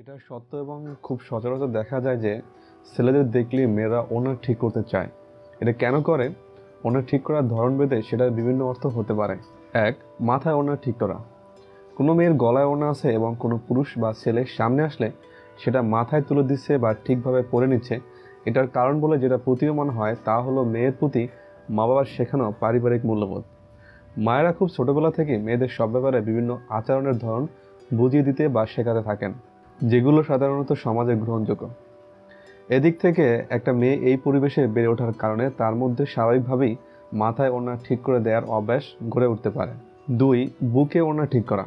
এটা সত্য এবং খুব সচরাচর দেখা যায় যে ছেলেদের দেখলে মেয়েরা ওনার ঠিক করতে চায়। এটা কেন করে? ওনার ঠিক করার ধরন বেঁধে সেটার বিভিন্ন অর্থ হতে পারে। এক, মাথায় ওনার ঠিক করা। কোনো মেয়ের গলায় ওনা আছে এবং কোনো পুরুষ বা ছেলে সামনে আসলে সেটা মাথায় তুলে দিচ্ছে বা ঠিকভাবে পরে নিচ্ছে। এটার কারণ বলে যেটা প্রতীয়মান হয় তা হলো মেয়ের প্রতি মা বাবার শেখানো পারিবারিক মূল্যবোধ। মায়েরা খুব ছোটবেলা থেকে মেয়েদের সব ব্যাপারে বিভিন্ন আচরণের ধরন বুঝিয়ে দিতে বা শেখাতে থাকেন। যেগুলো সাধারণত সমাজে গ্রহণযোগ্য। এদিক থেকে একটা মেয়ে এই পরিবেশে বেড়ে ওঠার কারণে তার মধ্যে স্বাভাবিকভাবেই মাথায় ওনা ঠিক করে দেওয়ার অভ্যাস গড়ে উঠতে পারে। দুই, বুকে ওনা ঠিক করা।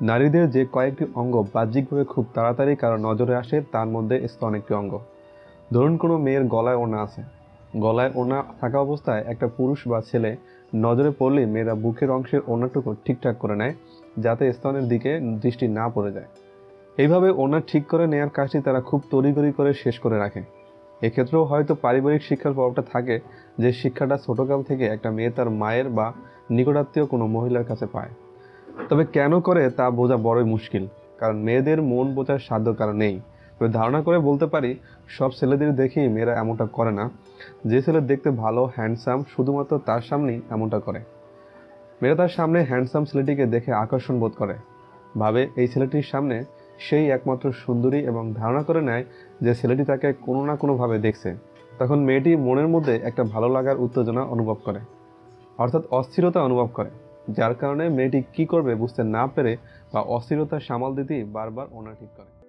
নারীদের যে কয়েকটি অঙ্গ বাহ্যিকভাবে খুব তাড়াতাড়ি কারও নজরে আসে, তার মধ্যে স্তন একটি অঙ্গ। ধরুন কোনো মেয়ের গলায় ওনা আছে। গলায় ওনা থাকা অবস্থায় একটা পুরুষ বা ছেলে নজরে পড়লে মেয়েরা বুকের অংশের ওনাটুকু ঠিকঠাক করে নেয়, যাতে স্তনের দিকে দৃষ্টি না পড়ে যায়। এইভাবে ওনার ঠিক করে নেয়ার কাজটি তারা খুব তড়িঘড়ি করে শেষ করে রাখে। এক্ষেত্রেও হয়তো পারিবারিক শিক্ষার প্রভাবটা থাকে যে শিক্ষাটা ছোটকাল থেকে একটা মেয়ে তার মায়ের বা নিকটাত্মীয় কোনো মহিলার কাছে পায়। তবে কেন করে তা বোঝা বড়ই মুশকিল, কারণ মেয়েদের মন বোঝার সাধ্য কারণ নেই। তবে ধারণা করে বলতে পারি, সব ছেলেদের দেখেই মেয়েরা এমনটা করে না। যে ছেলে দেখতে ভালো হ্যান্ডসাম শুধুমাত্র তার সামনেই এমনটা করে। মেয়েরা তার সামনে হ্যান্ডসাম ছেলেটিকে দেখে আকর্ষণ বোধ করে। ভাবে এই ছেলেটির সামনে সেই একমাত্র সুন্দরী এবং ধারণা করে নেয় যে ছেলেটি তাকে কোনো না কোনোভাবে দেখছে। তখন মেয়েটি মনের মধ্যে একটা ভালো লাগার উত্তেজনা অনুভব করে, অর্থাৎ অস্থিরতা অনুভব করে, যার কারণে মেয়েটি কি করবে বুঝতে না পেরে বা অস্থিরতা সামাল দিতেই বারবার ওনা ঠিক করে।